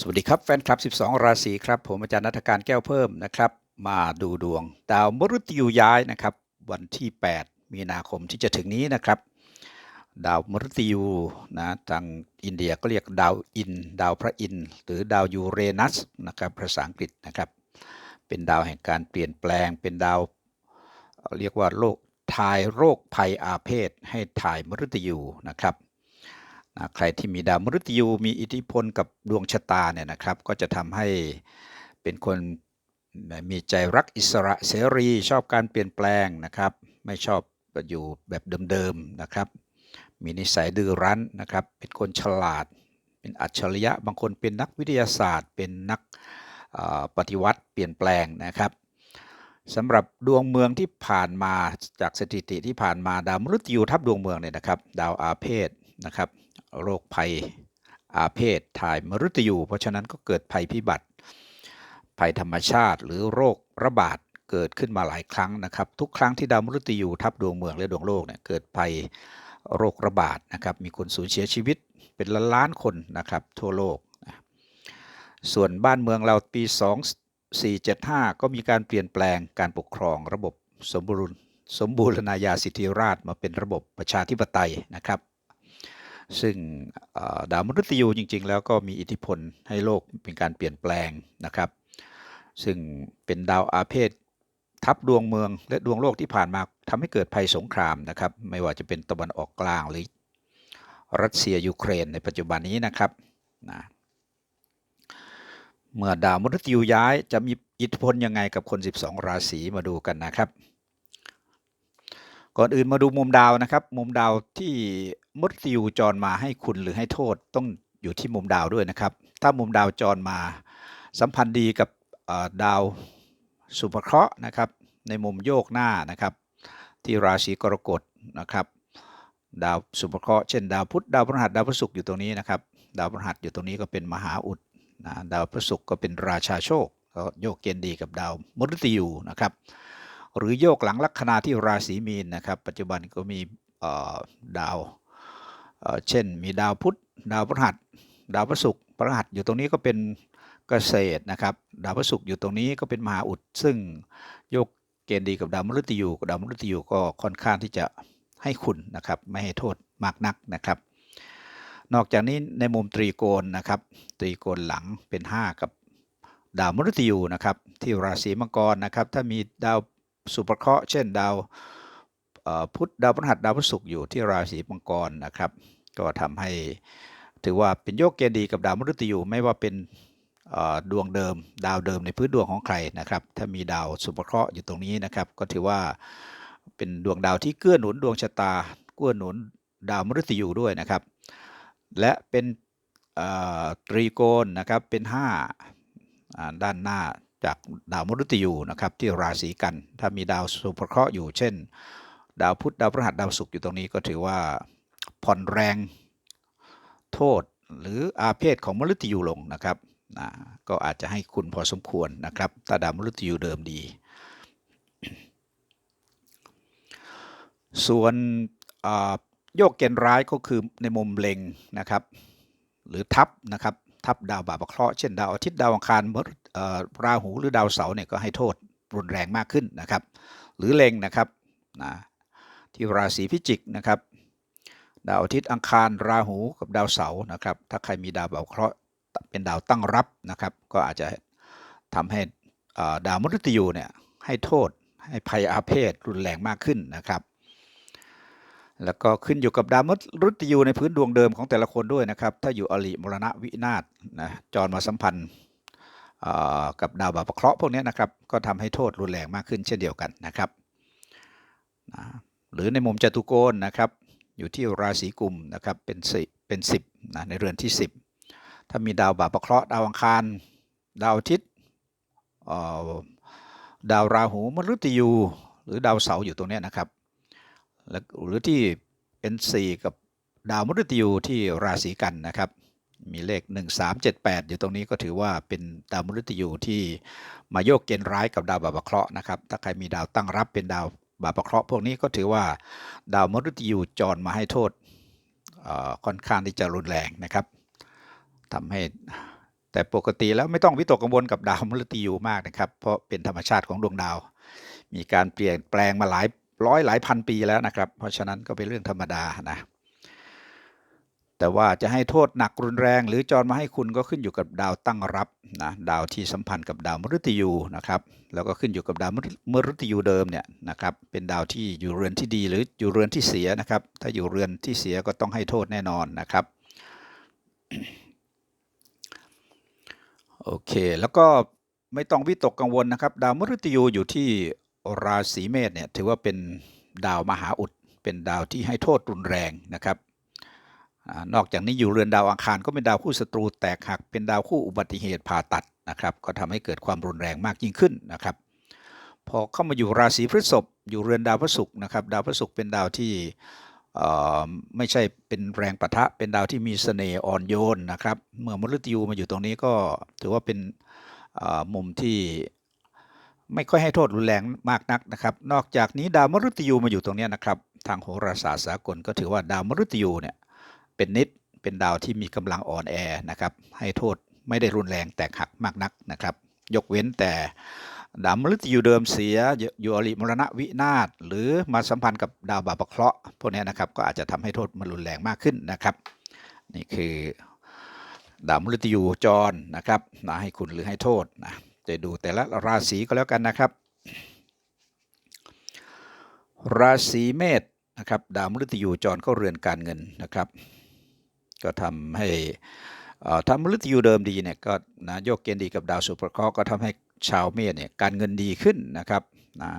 สวัสดีครับแฟนคลับ 12 ราศีครับ ผมอาจารย์นัฐการแก้วเพิ่มนะครับ มาดูดวง ดาวมฤตยูย้ายนะครับ วันที่ 8 มีนาคมที่จะถึงนี้นะครับ ดาวมฤตยูนะทางอินเดียก็เรียกดาวอิน ดาวพระอินหรือดาวยูเรนัสนะครับภาษาอังกฤษนะครับ เป็นดาวแห่งการเปลี่ยนแปลง เป็นดาว เรียกว่าโรคทายโรคภัยอาเพศให้ถ่ายมฤตยูนะครับ นะใครที่มีดาวมฤตยูมีอิทธิพลกับดวงชะตาเนี่ยนะครับก็จะทำให้เป็นคนมีใจรักอิสระเสรีชอบการเปลี่ยนแปลงนะครับ ไม่ชอบอยู่แบบเดิมๆนะครับ มีนิสัยดื้อรั้นนะครับ เป็นคนฉลาด เป็นอัจฉริยะบางคนเป็นนักวิทยาศาสตร์ เป็นนักปฏิวัติเปลี่ยนแปลงนะครับสำหรับดวงเมืองที่ผ่านมาจากสถิติที่ผ่านมาดาวมฤตยูทับดวงเมืองเนี่ยนะครับ ดาวอาเพศนะครับ โรคภัยอาเพศถ่ายมฤตยู เพราะฉะนั้นก็เกิดภัยพิบัติ ภัยธรรมชาติหรือโรคระบาดเกิดขึ้นมาหลายครั้งนะครับ ทุกครั้งที่ดาวมฤตยูทับดวงเมืองและดวงโลกเนี่ยเกิดภัยโรคระบาดนะครับมีคนสูญเสียชีวิตเป็นล้านล้านคนนะครับทั่วโลก ส่วนบ้านเมืองเราปี 2475 ก็มีการเปลี่ยนแปลงการปกครองระบบสมบูรณ์สมบูรณาญาสิทธิราชมาเป็นระบบประชาธิปไตยนะครับ ซึ่งดาวมฤตยูจริง ๆ แล้วก็มีอิทธิพลให้โลกเป็นการเปลี่ยนแปลงนะครับ ซึ่งเป็นดาวอาเพศทับดวงเมืองและดวงโลกที่ผ่านมาทำให้เกิดภัยสงครามนะครับ ไม่ว่าจะเป็นตะวันออกกลางหรือรัสเซียยูเครนในปัจจุบันนี้นะครับนะเมื่อดาวมฤตยูย้ายจะมีอิทธิพลยังไงกับคน 12 ราศีมาดูกันนะครับ ก่อนอื่นมาดูมุมดาวนะครับ มุมดาวที่มฤตยูจรมาให้คุณหรือให้โทษต้องอยู่ที่มุมดาวด้วยนะครับ ถ้ามุมดาวจรมาสัมพันธ์ดีกับดาวสุภเคราะห์นะครับ ในมุมโยกหน้านะครับ ที่ราศีกรกฎนะครับดาวสุภเคราะห์เช่นดาวพุธดาวพฤหัสดาวพฤหัสอยู่ตรงนี้นะครับ ดาวพฤหัสอยู่ตรงนี้ก็เป็นมหาอุดนะดาวพฤหัสก็เป็นราชาโชคก็โยกเกณฑ์ดีกับดาวมฤตยูนะครับ หรือโยกหลังลัคนาที่ราศีมีนนะครับ ปัจจุบันก็มีดาวเช่น มีดาวพุธดาวพฤหัส ดาวพฤศุกร์พฤหัสอยู่ตรงนี้ก็เป็นเกษตรนะครับ ดาวพฤศุกร์อยู่ตรงนี้ก็เป็นมหาอุด ซึ่งโยกเกณฑ์ดีกับดาวมฤตยูดาวมฤตยูก็ค่อนข้างที่จะให้คุณนะครับ ไม่ให้โทษมากนักนะครับ นอกจากนี้ในมุมตรีโกณนะครับ ตรีโกณหลังเป็น 5 กับดาวมฤตยูนะครับ ที่ราศีมังกรนะครับ ถ้ามีดาว สุภเคราะห์เช่นดาวพุธดาวพฤหัสดาวพฤศุกร์อยู่ที่ราศีมังกรนะครับ ก็ทำให้ถือว่าเป็นโยกเกณฑ์ดีกับดาวมฤตยูไม่ว่าเป็นดวงเดิม ดาวเดิมในพื้นดวงของใครนะครับ ถ้ามีดาวสุภเคราะห์อยู่ตรงนี้นะครับ ก็ถือว่าเป็นดวงดาวที่เกื้อหนุนดวงชะตาเกื้อหนุนดาวมฤตยูด้วยนะครับ และเป็นตรีโกณนะครับเป็น5อ่าด้านหน้า จากดาวมฤตยูนะครับที่ราศีกัน ถ้ามีดาวสุภเคราะห์อยู่ เช่น ดาวพุธดาวพฤหัสดาวศุกร์อยู่ตรงนี้ก็ถือว่าผ่อนแรงโทษหรืออาเพศของมฤตยูลงนะครับนะก็อาจจะให้คุณพอสมควรนะครับถ้าดาวมฤตยูเดิมดี ส่วนโยกเกณฑ์ร้ายก็คือในมุมเล็งนะครับ หรือทับนะครับ ทับดาวบาปเคราะห์เช่นดาวอาทิตย์ดาวอังคารมราหูหรือดาวเสาร์เนี่ยก็ให้โทษรุนแรงมากขึ้นนะครับ หรือเล็งนะครับนะที่ราศีพิจิกนะครับ ดาวอาทิตย์อังคารราหูกับดาวเสาร์นะครับ ถ้าใครมีดาวบาปเคราะห์เป็นดาวตั้งรับนะครับ ก็อาจจะทำให้ดาวมฤตยูเนี่ยให้โทษให้ภัยอาเพศรุนแรงมากขึ้นนะครับ แล้วก็ขึ้นอยู่กับดาวมฤตยูในพื้นดวงเดิมของแต่ละคนด้วยนะครับ ถ้าอยู่อริมรณะวินาศนะจรมาสัมพันธ์กับดาวบาปเคราะห์พวกนี้นะครับ ก็ทำให้โทษรุนแรงมากขึ้นเช่นเดียวกันนะครับนะหรือในมุมจตุโกณนะครับ อยู่ที่ราศีกุมนะครับเป็นสิเป็นสิบนะในเรือนที่สิบถ้ามีดาวบาปเคราะห์ดาวอังคาร ดาวอาทิตย์ดาวราหูมฤตยู หรือดาวเสาร์อยู่ตรงนี้นะครับ หรือที่เป็นสี่กับดาวมฤตยูที่ราศีกันนะครับ มีเลข 1378 อยู่ตรงนี้ก็ถือว่าเป็นดาวมฤตยูที่มาโยกเกณฑ์ร้ายกับดาวบาปเคราะห์นะครับ ถ้าใครมีดาวตั้งรับเป็นดาวบาปเคราะห์พวกนี้ก็ถือว่าดาวมฤตยูจรมาให้โทษค่อนข้างที่จะรุนแรงนะครับทำให้แต่ปกติแล้วไม่ต้องวิตกกังวลกับดาวมฤตยูมากนะครับ เพราะเป็นธรรมชาติของดวงดาว มีการเปลี่ยนแปลงมาหลาย ร้อยหลายพันปีแล้วนะครับ เพราะฉะนั้นก็เป็นเรื่องธรรมดานะแต่ว่าจะให้โทษหนักรุนแรง หรือจรมาให้คุณก็ขึ้นอยู่กับดาวตั้งรับนะดาวที่สัมพันธ์กับดาวมฤตยูนะครับแล้วก็ขึ้นอยู่กับดาวมฤตยูเดิมเนี่ยนะครับเป็นดาวที่อยู่เรือนที่ดีหรืออยู่เรือนที่เสียนะครับ ถ้าอยู่เรือนที่เสียก็ต้องให้โทษแน่นอนนะครับโอเค แล้วก็ไม่ต้องวิตกกังวลนะครับ ดาวมฤตยูอยู่ที่ ราศีเมษเนี่ยถือว่าเป็นดาวมหาอุด เป็นดาวที่ให้โทษรุนแรงนะครับอนอกจากนี้อยู่เรือนดาวอังคารก็เป็นดาวคู่ศัตรูแตกหัก เป็นดาวคู่อุบัติเหตุผ่าตัดนะครับก็ทำให้เกิดความรุนแรงมากยิ่งขึ้นนะครับพอเข้ามาอยู่ราศีพฤษภอยู่เรือนดาวพฤศุกร์นะครับดาวพฤศุกร์เป็นดาวที่ไม่ใช่เป็นแรงปะทะ เป็นดาวที่มีเสน่ห์อ่อนโยนนะครับ เมื่อมฤตยูมาอยู่ตรงนี้ก็ถือว่าเป็นมุมที่ ไม่ค่อยให้โทษรุนแรงมากนักนะครับ นอกจากนี้ดาวมฤตยูมาอยู่ตรงนี้นะครับ ทางโหราศาสตร์สากลก็ถือว่าดาวมฤตยูเนี่ยเป็นนิดเป็นดาวที่มีกำลังอ่อนแอนะครับ ให้โทษไม่ได้รุนแรงแตกหักมากนักนะครับ ยกเว้นแต่ดาวมฤตยูเดิมเสียอยู่อริมรณะวินาศหรือมาสัมพันธ์กับดาวบาปเคราะห์พวกนี้นะครับก็อาจจะทำให้โทษมันรุนแรงมากขึ้นนะครับ นี่คือดาวมฤตยูจรนะครับนะให้คุณหรือให้โทษนะ จะดูแต่ละราศีก็แล้วกันนะครับ ราศีเมษนะครับดาวมฤตยูจรเข้าเรือนการเงินนะครับ ก็ทำให้ทำมฤตยูเดิมดีเนี่ยก็นะโยกเกณฑ์ดีกับดาวสุภเคราะห์ก็ทำให้ชาวเมษเนี่ยการเงินดีขึ้นนะครับนะ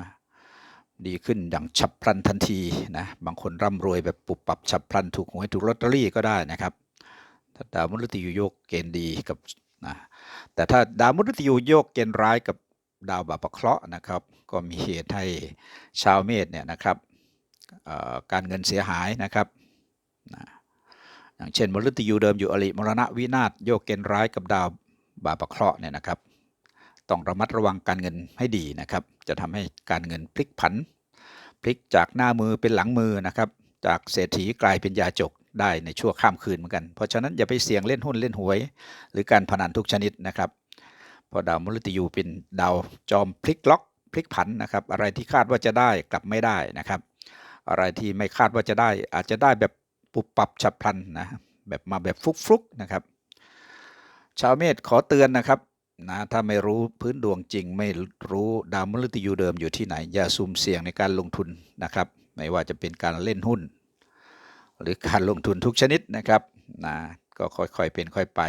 ดีขึ้นอย่างฉับพลันทันทีนะบางคนร่ำรวยแบบปุบปับฉับพลันถูกหวยถูกลอตเตอรี่ก็ได้นะครับถ้าดาวมฤตยูโยกเกณฑ์ดีกับนะ แต่ถ้าดาวมฤตยูโยกเกณฑ์ร้ายกับดาวบาปเคราะห์นะครับ ก็มีเหตุให้ชาวเมษเนี่ยนะครับการเงินเสียหายนะครับอย่างเช่นมฤตยูเดิมอยู่อริมรณะวินาศโยกเกณฑ์ร้ายกับดาวบาปเคราะห์เนี่ยนะครับ ต้องระมัดระวังการเงินให้ดีนะครับ จะทำให้การเงินพลิกผัน พลิกจากหน้ามือเป็นหลังมือนะครับ จากเศรษฐีกลายเป็นยาจก ได้ในชั่วข้ามคืนเหมือนกัน เพราะฉะนั้นอย่าไปเสี่ยงเล่นหุ้นเล่นหวย หรือการพนันทุกชนิดนะครับเพราะดาวมฤตยูเป็นดาวจอมพลิกล็อกพลิกผันนะครับ อะไรที่คาดว่าจะได้กลับไม่ได้นะครับ อะไรที่ไม่คาดว่าจะได้ อาจจะได้แบบปุบปับฉับพลันนะแบบมาแบบฟุกๆนะครับ ชาวเมษขอเตือนนะครับนะถ้าไม่รู้พื้นดวงจริงไม่รู้ดาวมฤตยูเดิมอยู่ที่ไหน อย่าซุ่มเสี่ยงในการลงทุนนะครับ ไม่ว่าจะเป็นการเล่นหุ้น หรือการลงทุนทุกชนิดนะครับนะก็ค่อยๆเป็นค่อยไป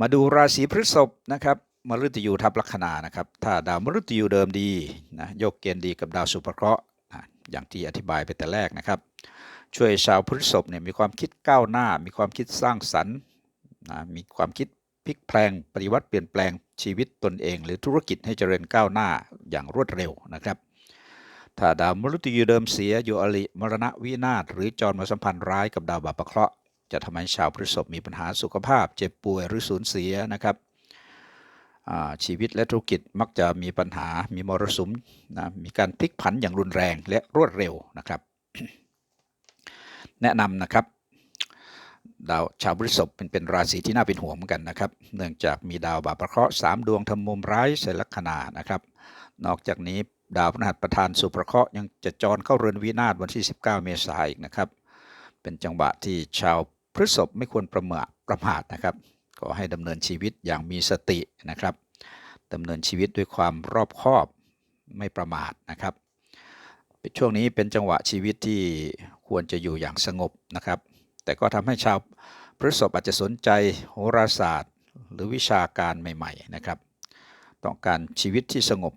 มาดูราศีพฤษภนะครับมฤตยูทับลัคนานะครับ ถ้าดาวมฤตยูเดิมดีนะโยกเกณฑ์ดีกับดาวสุภเคราะห์อย่างที่อธิบายไปแต่แรกนะครับ ช่วยชาวพฤษภเนี่ยมีความคิดก้าวหน้า มีความคิดสร้างสรรค์นะมีความคิดพลิกแปลงปฏิวัติเปลี่ยนแปลงชีวิตตนเอง หรือธุรกิจให้เจริญก้าวหน้าอย่างรวดเร็วนะครับ ถ้าดาวมฤตยูเดิมเสียอยู่อริมรณะวินาศหรือจรมาสัมพันธ์ร้ายกับดาวบาปเคราะห์จะทำให้ชาวพฤษภมีปัญหาสุขภาพ เจ็บป่วยหรือสูญเสียนะครับชีวิตและธุรกิจมักจะมีปัญหา มีมรสุมนะมีการพลิกผันอย่างรุนแรงและรวดเร็วนะครับ แนะนำนะครับ ดาวชาวพฤษภเป็นเป็นราศีที่น่าเป็นห่วงเหมือนกันนะครับ เนื่องจากมีดาวบาปเคราะห์สามดวงทำมุมร้ายใส่ลัคนานะครับ นอกจากนี้ ดาวพฤหัสประธานสุประเคราะห์ยังจะจรเข้าเรือนวินาศวันที่ 19 เมษายนนะครับ เป็นจังหวะที่ชาวพฤษภไม่ควรประมาทประมาทนะครับก็ให้ดำเนินชีวิตอย่างมีสตินะครับดำเนินชีวิตด้วยความรอบคอบไม่ประมาทนะครับช่วงนี้เป็นจังหวะชีวิตที่ควรจะอยู่อย่างสงบนะครับ แต่ก็ทำให้ชาวพฤษภอาจจะสนใจโหราศาสตร์ หรือวิชาการใหม่ ๆนะครับ ต้องการชีวิตที่สงบ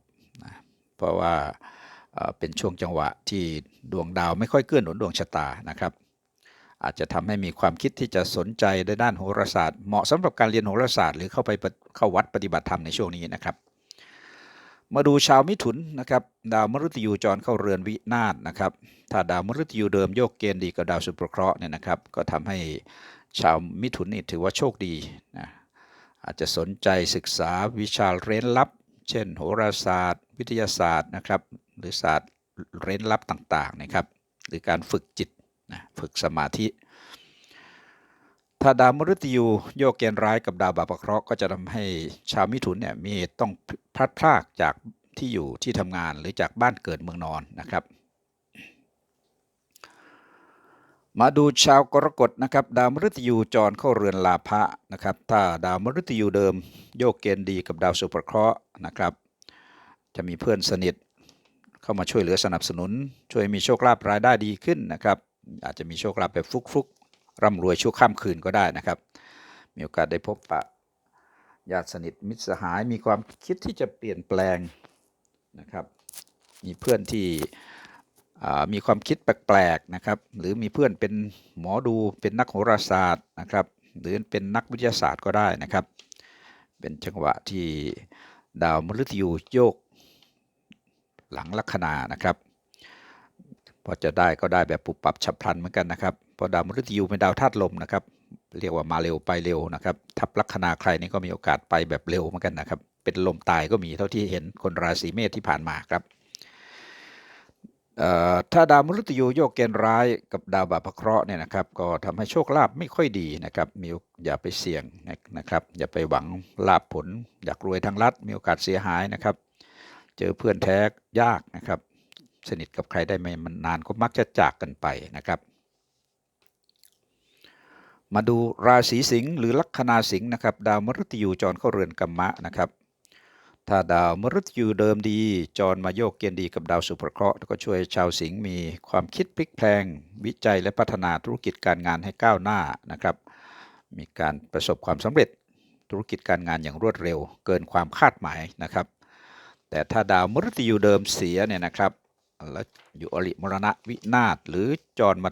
เพราะว่าเป็นช่วงจังหวะที่ดวงดาวไม่ค่อยเกื้อหนุนดวงชะตานะครับ อาจจะทำให้มีความคิดที่จะสนใจในด้านโหราศาสตร์เหมาะสำหรับการเรียนโหราศาสตร์หรือเข้าไปเข้าวัดปฏิบัติธรรมในช่วงนี้นะครับ มาดูชาวมิถุนนะครับดาวมฤตยูจรเข้าเรือนวินาศนะครับ ถ้าดาวมฤตยูเดิมโยกเกณฑ์ดีกับดาวสุภเคราะห์เนี่ยนะครับ ก็ทำให้ชาวมิถุนนี่ถือว่าโชคดีนะอาจจะสนใจศึกษาวิชาเร้นลับ เช่น โหราศาสตร์ วิทยาศาสตร์นะครับ หรือศาสตร์เร้นลับต่างๆนะครับหรือการฝึกจิตนะฝึกสมาธิ ถ้าดาวมฤตยูโยกเกณฑ์ร้ายกับดาวบาปเคราะห์ก็จะทำให้ชาวมิถุนเนี่ยมีเหตุต้องพลัดพรากจากที่อยู่ที่ทำงานหรือจากบ้านเกิดเมืองนอนนะครับ มาดูชาวกรกฎนะครับดาวมฤตยูจรเข้าเรือนลาภะนะครับถ้าดาวมฤตยูเดิม โยกเกณฑ์ดีกับดาวสุภเคราะห์นะครับ จะมีเพื่อนสนิท เข้ามาช่วยเหลือสนับสนุน ช่วยมีโชคลาภรายได้ดีขึ้นนะครับ อาจจะมีโชคลาภแบบฟุกๆร่ำรวยชั่วข้ามคืนก็ได้นะครับ มีโอกาสได้พบปะญาติสนิทมิตรสหายมีความคิดที่จะเปลี่ยนแปลงนะครับ มีเพื่อนที่มีความคิดแปลกๆนะครับ หรือมีเพื่อนเป็นหมอดูเป็นนักโหราศาสตร์นะครับ หรือเป็นนักวิทยาศาสตร์ก็ได้นะครับ เป็นจังหวะที่ดาวมฤตยูโยก หลังลัคนานะครับพอจะได้ก็ได้แบบปุบปับฉับพลันเหมือนกันนะครับเพราะดาวมฤตยูเป็นดาวธาตุลมนะครับ เรียกว่ามาเร็วไปเร็วนะครับทับลัคนาใครนี่ก็มีโอกาสไปแบบเร็วเหมือนกันนะครับ เป็นลมตายก็มีเท่าที่เห็นคนราศีเมษที่ผ่านมาครับถ้าดาวมฤตยูโยกเกณฑ์ร้ายกับดาวบาปเคราะห์เนี่ยนะครับก็ทำให้โชคลาภไม่ค่อยดีนะครับมีอย่าไปเสี่ยงนะครับ อย่าไปหวังลาภผล อยากรวยทางลัดมีโอกาสเสียหายนะครับ เจอเพื่อนแท้ยากนะครับ สนิทกับใครได้ไม่มันนานก็มักจะจากกันไปนะครับ มาดูราศีสิงห์หรือลัคนาสิงห์นะครับ ดาวมฤตยูจรเข้าเรือนกัมมะนะครับ ถ้าดาวมฤตยูเดิมดี จรมาโยกเกณฑ์ดีกับดาวสุภเคราะห์ก็ช่วยชาวสิงห์มีความคิดพลิกแพลง วิจัยและพัฒนาธุรกิจการงานให้ก้าวหน้านะครับ มีการประสบความสำเร็จธุรกิจการงานอย่างรวดเร็ว เกินความคาดหมายนะครับ แต่ถ้าดาวมฤตยูเดิมเสียเนี่ยนะครับแล้วอยู่อริมรณะวินาศหรือจรมา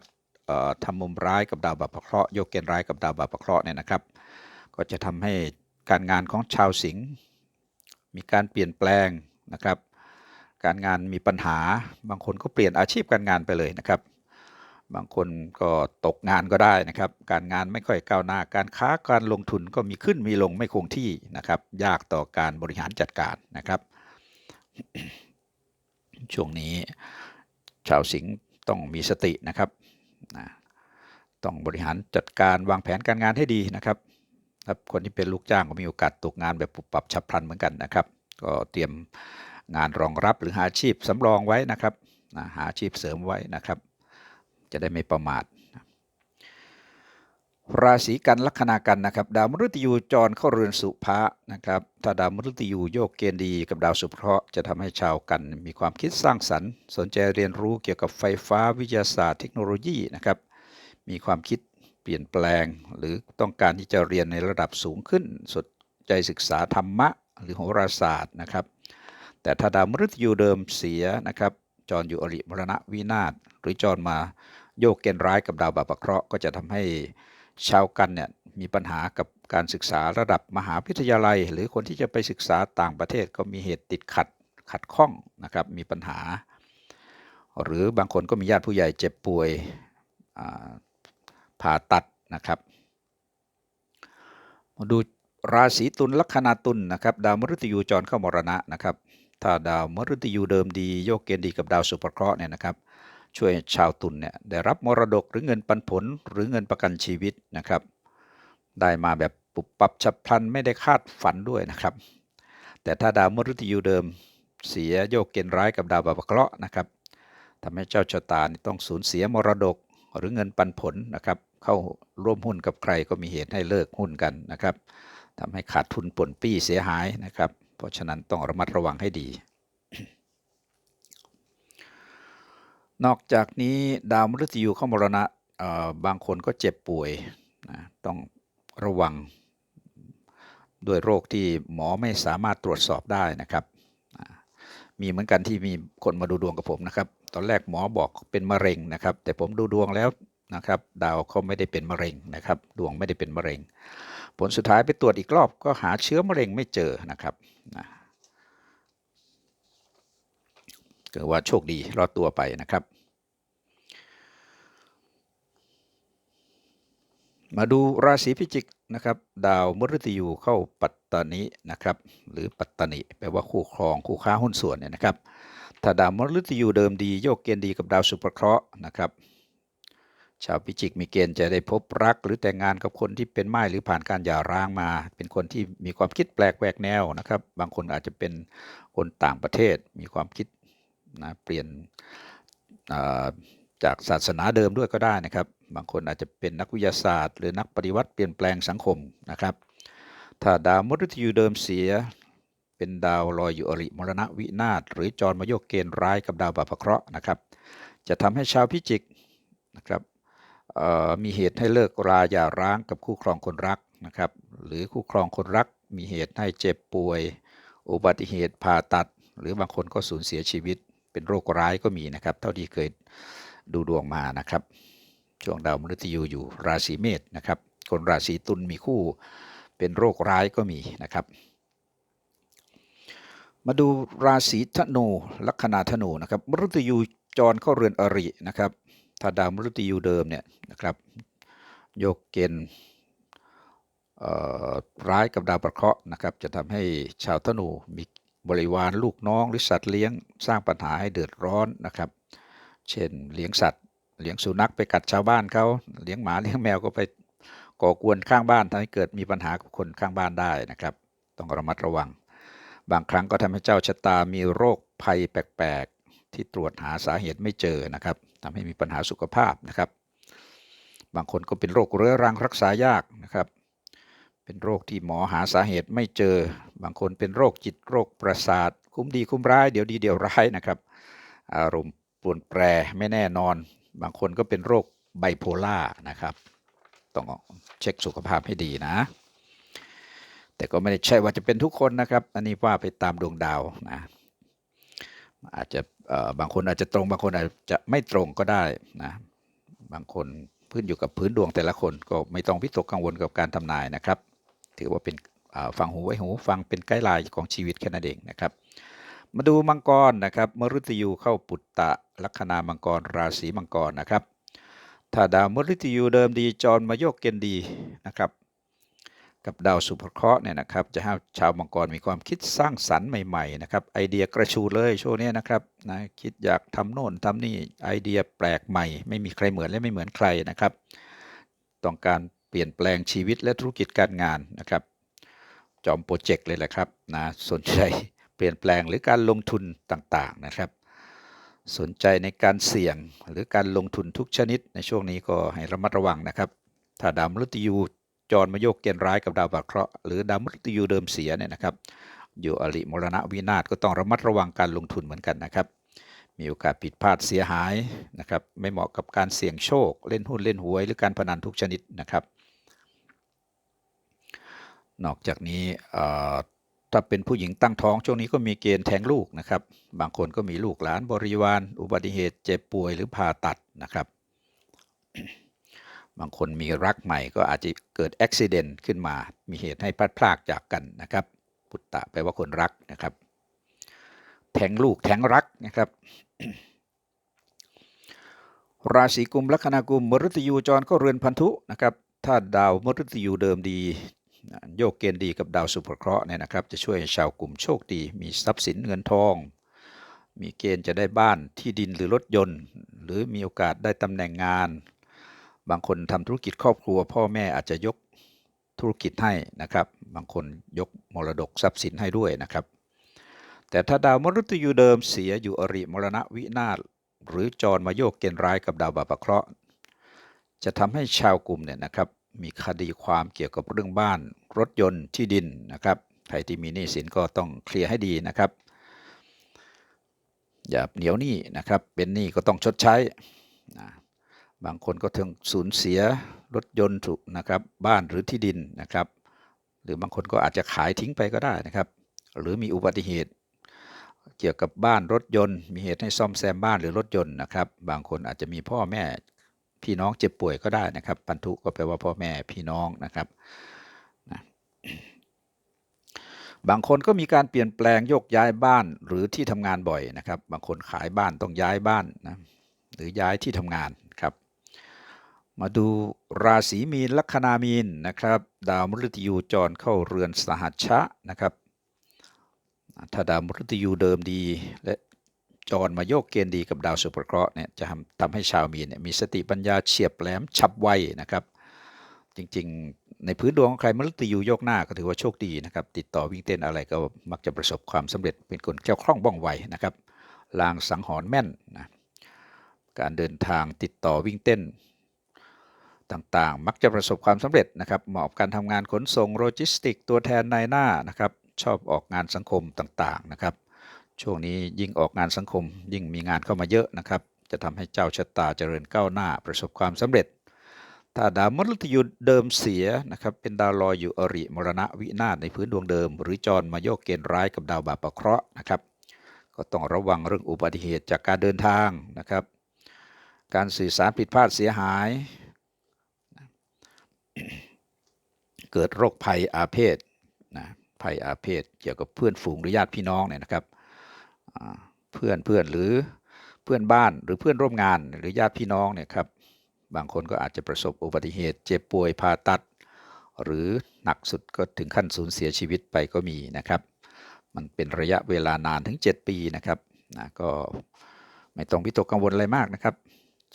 ทำมุมร้ายกับดาวบาปเคราะห์โยกเกณร้ายกับดาวบาปเคราะห์เนี่ยนะครับ ก็จะทำให้การงานของชาวสิงห์มีการเปลี่ยนแปลงนะครับ การงานมีปัญหาบางคนก็เปลี่ยนอาชีพการงานไปเลยนะครับ บางคนก็ตกงานก็ได้นะครับ การงานไม่ค่อยก้าวหน้าการค้าการลงทุนก็มีขึ้นมีลงไม่คงที่นะครับ ยากต่อการบริหารจัดการนะครับ ช่วงนี้ชาวสิงห์ต้องมีสตินะครับนะต้องบริหารจัดการวางแผนการงานให้ดีนะครับครับคนที่เป็นลูกจ้างก็มีโอกาสตกงานแบบปุบปับฉับพลันเหมือนกันนะครับ ก็เตรียมงานรองรับหรือหาอาชีพสำรองไว้นะครับนะหาอาชีพเสริมไว้นะครับ จะได้ไม่ประมาท ราศีกันลัคนากันนะครับ ดาวมฤตยูจรเข้าเรือนสุภะนะครับ ถ้าดาวมฤตยูโยกเกณฑ์ดีกับดาวสุเคราะห์จะทำให้ชาวกัน มีความคิดสร้างสรรค์ สนใจเรียนรู้เกี่ยวกับไฟฟ้าวิทยาศาสตร์เทคโนโลยีนะครับ มีความคิดเปลี่ยนแปลง หรือต้องการที่จะเรียนในระดับสูงขึ้น สนใจศึกษาธรรมะ หรือโหราศาสตร์นะครับ แต่ถ้าดาวมฤตยูเดิมเสียนะครับ จรอยู่อริมรณะวินาศหรือจรมาโยกเกณฑ์ร้ายกับดาวบาปเคราะห์ก็จะทำให้ ชาวกันเนี่ยมีปัญหากับการศึกษาระดับมหาวิทยาลัย หรือคนที่จะไปศึกษาต่างประเทศก็มีเหตุติดขัดขัดข้องนะครับมีปัญหา หรือบางคนก็มีญาติผู้ใหญ่เจ็บป่วยผ่าตัดนะครับมาดูราศีตุลลัคนาตุลนะครับดาวมฤตยูจรเข้ามรณะนะครับถ้าดาวมฤตยูเดิมดีโยกเกณฑ์ดีกับดาวสุภเคราะห์เนี่ยนะครับ ช่วยชาวตุลเนี่ยได้รับมรดกหรือเงินปันผลหรือเงินประกันชีวิตนะครับ ได้มาแบบปุบปับฉับพลันไม่ได้คาดฝันด้วยนะครับ แต่ถ้าดาวมฤตยูเดิมเสียโยกเกณฑ์ร้ายกับดาวบาปเคราะห์นะครับทำให้เจ้าชะตาต้องสูญเสียมรดกหรือเงินปันผลนะครับ เข้าร่วมหุ้นกับใครก็มีเหตุให้เลิกหุ้นกันนะครับทำให้ขาดทุนปนปี้เสียหายนะครับ เพราะฉะนั้นต้องระมัดระวังให้ดี นอกจากนี้ดาวมฤตยูเข้ามรณะบางคนก็เจ็บป่วยนะต้องระวังด้วยโรคที่หมอไม่สามารถตรวจสอบได้นะครับ มีเหมือนกันที่มีคนมาดูดวงกับผมนะครับ ตอนแรกหมอบอกเป็นมะเร็งนะครับ แต่ผมดูดวงแล้วนะครับ ดาวเขาไม่ได้เป็นมะเร็งนะครับ ดวงไม่ได้เป็นมะเร็ง ผลสุดท้ายไปตรวจอีกรอบก็หาเชื้อมะเร็งไม่เจอนะครับนะก็ว่าโชคดีรอดตัวไปนะครับ มาดูราศีพิจิกนะครับ ดาวมฤตยูเข้าปัตตานินะครับ หรือปัตตานิแปลว่าคู่ครองคู่ค้าหุ้นส่วนเนี่ยนะครับ ถ้าดาวมฤตยูเดิมดีโยกเกณฑ์ดีกับดาวสุภเคราะห์นะครับ ชาวพิจิกมีเกณฑ์จะได้พบรัก หรือแต่งงานกับคนที่เป็นไม่ายหรือผ่านการหย่าร้างมา เป็นคนที่มีความคิดแปลกแหวกแนวนะครับ บางคนอาจจะเป็นคนต่างประเทศ มีความคิดนะเปลี่ยนจากศาสนาเดิมด้วยก็ได้นะครับ บางคนอาจจะเป็นนักวิทยาศาสตร์ หรือนักปฏิวัติเปลี่ยนแปลงสังคมนะครับ ถ้าดาวมฤตยูเดิมเสีย เป็นดาวลอยอยู่อริมรณะวินาศหรือจรมโยกเกณฑ์ร้ายกับดาวบาปเคราะห์นะครับ จะทำให้ชาวพิจิกนะครับมีเหตุให้เลิกราหย่าร้างกับคู่ครองคนรักนะครับ หรือคู่ครองคนรักมีเหตุให้เจ็บป่วย อุบัติเหตุผ่าตัด หรือบางคนก็สูญเสียชีวิต เป็นโรคร้ายก็มีนะครับ เท่าที่เคยดูดวงมานะครับ ช่วงดาวมฤตยูอยู่ราศีเมษนะครับ คนราศีตุลมีคู่เป็นโรคร้ายก็มีนะครับ มาดูราศีธนูลัคนาธนูนะครับมฤตยูจรเข้าเรือนอรินะครับ ถ้าดาวมฤตยูเดิมเนี่ยนะครับโยกเกณฑ์ร้ายกับดาวประเคราะห์นะครับ จะทำให้ชาวธนูมีบริวารลูกน้องหรือสัตว์เลี้ยงสร้างปัญหาให้เดือดร้อนนะครับ เช่นเลี้ยงสัตว์ เลี้ยงสุนัขไปกัดชาวบ้านเขาเลี้ยงหมาเลี้ยงแมวก็ไปก่อกวนข้างบ้านทำให้เกิดมีปัญหากับคนข้างบ้านได้นะครับ ต้องระมัดระวัง บางครั้งก็ทำให้เจ้าชะตามีโรคภัยแปลกๆ ที่ตรวจหาสาเหตุไม่เจอนะครับทำให้มีปัญหาสุขภาพนะครับ บางคนก็เป็นโรคเรื้อรังรักษายากนะครับ เป็นโรคที่หมอหาสาเหตุไม่เจอ บางคนเป็นโรคจิตโรคประสาท คุ้มดีคุ้มร้ายเดี๋ยวดีเดี๋ยวร้ายนะครับ อารมณ์ปวนแปรไม่แน่นอน บางคนก็เป็นโรคไบโพล่านะครับ ต้องเช็คสุขภาพให้ดีนะ แต่ก็ไม่ได้ใช่ว่าจะเป็นทุกคนนะครับ อันนี้ว่าไปตามดวงดาวนะอาจจะบางคนอาจจะตรงบางคนอาจจะไม่ตรงก็ได้นะบางคนพื้นอยู่กับพื้นดวงแต่ละคนก็ไม่ต้องวิตกกังวลกับการทำนายนะครับ ถือว่าเป็นฟังหูไว้หูฟังเป็นไกด์ไลน์ของชีวิตแค่นั้นเองนะครับ มาดูมังกรนะครับมฤตยูเข้าปุตตะลัคนามังกรราศีมังกรนะครับ ถ้าดาวมฤตยูเดิมดีจรมาโยกเกณฑ์ดีนะครับ กับดาวสุภเคราะห์เนี่ยนะครับจะให้ชาวมังกรมีความคิดสร้างสรรค์ใหม่ๆนะครับไอเดียกระชูเลยช่วงนี้นะครับนะคิดอยากทำโน่นทำนี่ไอเดียแปลกใหม่ ไม่มีใครเหมือนและไม่เหมือนใครนะครับ ต้องการเปลี่ยนแปลงชีวิตและธุรกิจการงานนะครับจอมโปรเจกต์เลยแหละครับนะสนใจ เปลี่ยนแปลงหรือการลงทุนต่างๆนะครับ สนใจในการเสี่ยงหรือการลงทุนทุกชนิดในช่วงนี้ก็ให้ระมัดระวังนะครับ ถ้าดาวมฤตยูจรมาโยกเกณฑ์ร้ายกับดาวบาเคราะห์หรือดาวมฤตยูเดิมเสียเนี่ยนะครับ อยู่อริมรณะวินาศก็ต้องระมัดระวังการลงทุนเหมือนกันนะครับ มีโอกาสผิดพลาดเสียหายนะครับ ไม่เหมาะกับการเสี่ยงโชค เล่นหุ้นเล่นหวยหรือการพนันทุกชนิดนะครับ นอกจากนี้เอ่อ ถ้าเป็นผู้หญิงตั้งท้องช่วงนี้ก็มีเกณฑ์แท้งลูกนะครับ บางคนก็มีลูกหลานบริวาร อุบัติเหตุเจ็บป่วยหรือผ่าตัดนะครับ บางคนมีรักใหม่ก็อาจจะเกิดอุบิเหตุขึ้นมา มีเหตุให้พลัดพรากจากกันนะครับปุตตะแปลว่าคนรักนะครับ แทงลูกแทงรักนะครับ ราศีกุมลัคนากุมมฤตยูจรก็เรือนพันธุนะครับ ถ้าดาวมฤตยูเดิมดี โยกเกณฑ์ดีกับดาวสุภเคราะห์เนี่ยนะครับจะช่วยให้ชาวกลุ่มโชคดี มีทรัพย์สินเงินทอง มีเกณฑ์จะได้บ้านที่ดินหรือรถยนต์ หรือมีโอกาสได้ตำแหน่งงาน บางคนทำธุรกิจครอบครัว พ่อแม่อาจจะยกธุรกิจให้นะครับ บางคนยกมรดกทรัพย์สินให้ด้วยนะครับ แต่ถ้าดาวมฤตยูเดิมเสียอยู่อริมรณะวินาศหรือจรมาโยกเกณฑ์ร้ายกับดาวบาปะเคราะห์จะทำให้ชาวกลุ่มเนี่ยนะครับ มีคดีความเกี่ยวกับเรื่องบ้าน รถยนต์ที่ดินนะครับใครที่มีหนี้สินก็ต้องเคลียร์ให้ดีนะครับ อย่าเหนียวหนี้นะครับ เป็นหนี้ก็ต้องชดใช้นะบางคนก็ถึงสูญเสียรถยนต์ถูกนะครับ บ้านหรือที่ดินนะครับ หรือบางคนก็อาจจะขายทิ้งไปก็ได้นะครับ หรือมีอุบัติเหตุ เกี่ยวกับบ้านรถยนต์ มีเหตุให้ซ่อมแซมบ้านหรือรถยนต์นะครับ บางคนอาจจะมีพ่อแม่ พี่น้องเจ็บป่วยก็ได้นะครับ ปันทุก็แปลว่าพ่อแม่พี่น้องนะครับนะบางคนก็มีการเปลี่ยนแปลงโยกย้ายบ้านหรือที่ทำงานบ่อยนะครับ บางคนขายบ้านต้องย้ายบ้านนะหรือย้ายที่ทำงานครับ มาดูราศีมีนลัคนามีนนะครับ ดาวมฤตยูจรเข้าเรือนสหัชชะนะครับถ้าดาวมฤตยูเดิมดี และ จรมาโยกเกณฑ์ดีกับดาวสุภเคราะห์เนี่ยจะทำทำให้ชาวมีนเนี่ยมีสติปัญญาเฉียบแหลมฉับไวนะครับ จริงๆ ในพื้นดวงของใครมฤตยูโยกหน้าก็ถือว่าโชคดีนะครับ ติดต่อวิ่งเต้นอะไรก็มักจะประสบความสำเร็จเป็นคนแคล่วคล่องว่องไวนะครับลางสังหรณ์แม่นนะการเดินทางติดต่อวิ่งเต้นต่างๆ มักจะประสบความสำเร็จนะครับ เหมาะกับการทำงานขนส่งโลจิสติก ตัวแทนนายหน้านะครับ ชอบออกงานสังคมต่างๆนะครับ ช่วงนี้ยิ่งออกงานสังคม ยิ่งมีงานเข้ามาเยอะนะครับ จะทำให้เจ้าชะตาเจริญก้าวหน้าประสบความสำเร็จ ถ้าดาวมฤตยูเดิมเสียนะครับเป็นดาวลอยอยู่อริมรณะวินาศในพื้นดวงเดิม หรือจรมาโยกเกณฑ์ร้ายกับดาวบาปเคราะห์นะครับ ก็ต้องระวังเรื่องอุบัติเหตุจากการเดินทางนะครับ การสื่อสารผิดพลาดเสียหาย เกิดโรคภัยอาเพศนะภัยอาเพศเกี่ยวกับเพื่อนฝูงหรือญาติพี่น้องเนี่ยนะครับ เพื่อนเพื่อนหรือเพื่อนบ้านหรือเพื่อนร่วมงาน หรือญาติพี่น้องเนี่ยครับบางคนก็อาจจะประสบอุบัติเหตุ เจ็บป่วยผ่าตัด หรือหนักสุดก็ถึงขั้นสูญเสียชีวิตไปก็มีนะครับ มันเป็นระยะเวลานานถึง 7 ปีนะครับนะก็ไม่ต้องวิตกกังวลอะไรมากนะครับ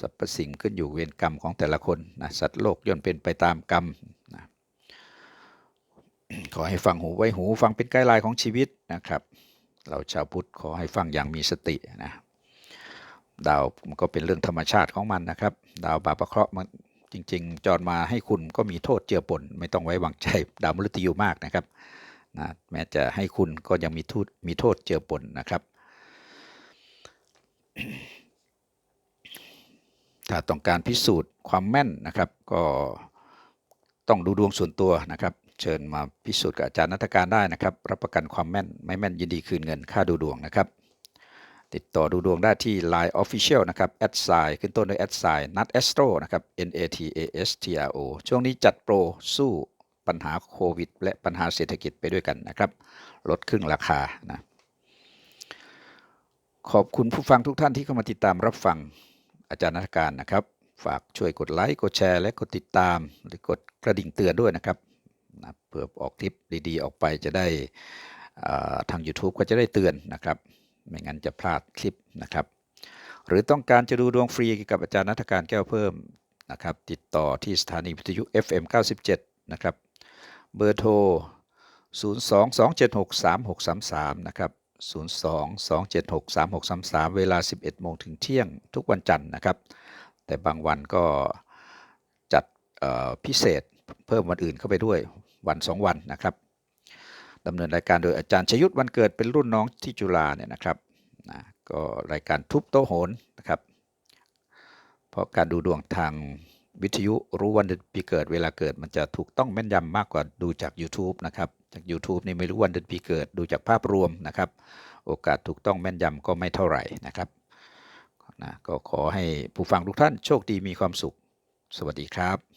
สรรพสิ่งขึ้นอยู่เวรกรรมของแต่ละคนนะสัตว์โลกย่อมเป็นไปตามกรรมนะขอให้ฟังหูไว้หูฟังเป็นไกด์ไลน์ของชีวิตนะครับ เราชาวพุทธขอให้ฟังอย่างมีสตินะดาวมันก็เป็นเรื่องธรรมชาติของมันนะครับ ดาวบาปะเคราะห์มันจริง ๆจรมาให้คุณก็มีโทษเจือปนไม่ต้องไว้วางใจดาวมฤตยูมากนะครับนะแม้จะให้คุณก็ยังมีทุมีโทษเจือปนนะครับ ถ้าต้องการพิสูจน์ความแม่นนะครับ ก็ต้องดูดวงส่วนตัวนะครับ เชิญมาพิสูจน์กับอาจารย์นัฐการได้นะครับ รับประกันความแม่น ไม่แม่นยินดีคืนเงินค่าดูดวงนะครับ ติดต่อดูดวงได้ที่ Line Official นะครับแอดไซน์ขึ้นต้นด้วยแอดไซนัด Astro นะครับ N A T A S T R O ช่วงนี้จัดโปรสู้ปัญหาโควิด และปัญหาเศรษฐกิจไปด้วยกันนะครับ ลดครึ่งราคานะขอบคุณผู้ฟังทุกท่านที่เข้ามาติดตามรับฟังอาจารย์นักการนะครับ ฝากช่วยกดไลค์ กดแชร์ และกดติดตาม หรือกดกระดิ่งเตือนด้วยนะครับ นะเพื่อออกคลิปดีๆ ออกไปจะได้ทาง YouTube ก็จะได้เตือนนะครับ ไม่งั้นจะพลาดคลิปนะครับ หรือต้องการจะดูดวงฟรีกับอาจารย์นัฐการแก้วเพิ่มนะครับ ติดต่อที่สถานีวิทยุ FM 97 นะครับ เบอร์โทร 022763633 นะครับ 022763633 เวลา 11 โมงถึงเที่ยงทุกวันจันทร์นะครับ แต่บางวันก็จัดพิเศษเพิ่มวันอื่นเข้าไปด้วย วัน2วันนะครับดำเนินรายการโดยอาจารย์ชยุทธวันเกิดเป็นรุ่นน้องที่จุฬาเนี่ยนะครับนะก็รายการทุบโต๊ะโหนนะครับเพราะการดูดวงทางวิทยุรู้วันเดือนปีเกิดเวลาเกิดมันจะถูกต้องแม่นยำมากกว่าดูจาก YouTube นะครับจาก YouTube นี่ไม่รู้วันเดือนปีเกิดดูจากภาพรวมนะครับ โอกาสถูกต้องแม่นยำก็ไม่เท่าไหร่นะครับนะก็ขอให้ผู้ฟังทุกท่านโชคดีมีความสุข สวัสดีครับ